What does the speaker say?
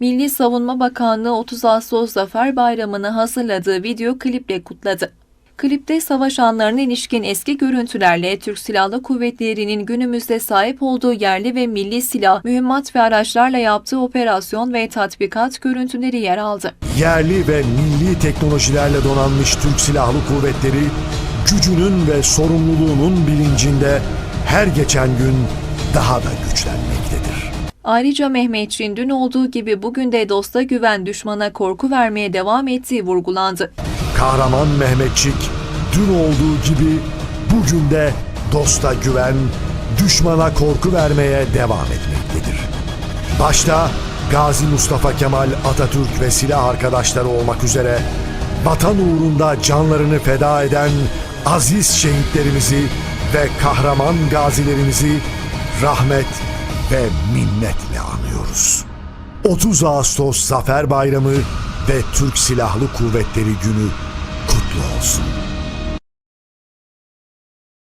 Milli Savunma Bakanlığı 30 Ağustos Zafer Bayramı'nı hazırladığı video kliple kutladı. Klipte savaş anlarına ilişkin eski görüntülerle Türk Silahlı Kuvvetleri'nin günümüzde sahip olduğu yerli ve milli silah, mühimmat ve araçlarla yaptığı operasyon ve tatbikat görüntüleri yer aldı. Yerli ve milli teknolojilerle donanmış Türk Silahlı Kuvvetleri gücünün ve sorumluluğunun bilincinde her geçen gün daha da güçlenmektedir. Ayrıca Mehmetçiğin dün olduğu gibi bugün de dosta güven düşmana korku vermeye devam ettiği vurgulandı. Kahraman Mehmetçik dün olduğu gibi bugün de dosta güven, düşmana korku vermeye devam etmektedir. Başta Gazi Mustafa Kemal Atatürk ve silah arkadaşları olmak üzere vatan uğrunda canlarını feda eden aziz şehitlerimizi ve kahraman gazilerimizi rahmet ve minnetle anıyoruz. 30 Ağustos Zafer Bayramı ve Türk Silahlı Kuvvetleri Günü kutlu olsun.